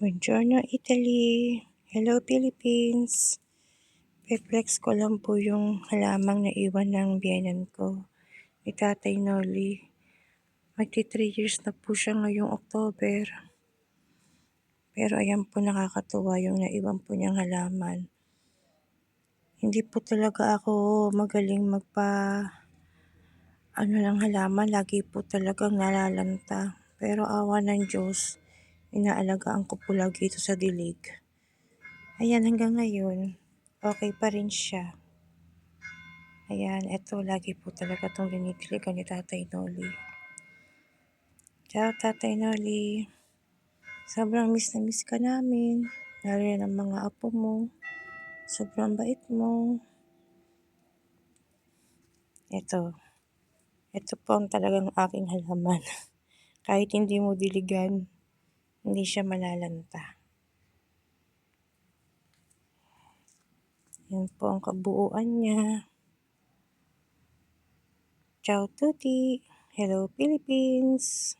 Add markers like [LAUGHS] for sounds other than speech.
Buongiorno Italy! Hello Philippines! Pe-flex ko lang po yung halamang naiwan ng biyenan ko ni Tatay Noli. Magti 3 years na po siya ngayong October. Pero ayan po nakakatuwa yung naiwan po niyang halaman. Hindi po talaga ako magaling magpa ano lang halaman, lagi po talagang nalalanta. Pero awa ng Diyos, inaalagaan ko po lagi ito sa dilig. Ayan, hanggang ngayon, okay pa rin siya. Ayan, eto, lagi po talaga itong dinidiligan ni Tatay Noli. Ciao, Tatay Noli. Sobrang miss na miss ka namin. Lalo na ng mga apo mo. Sobrang bait mo. Ito. Ito po ang talagang aking halaman. [LAUGHS] Kahit hindi mo diligan, hindi siya malalanta. Yan po ang kabuuan niya. Ciao Tuti! Hello Philippines!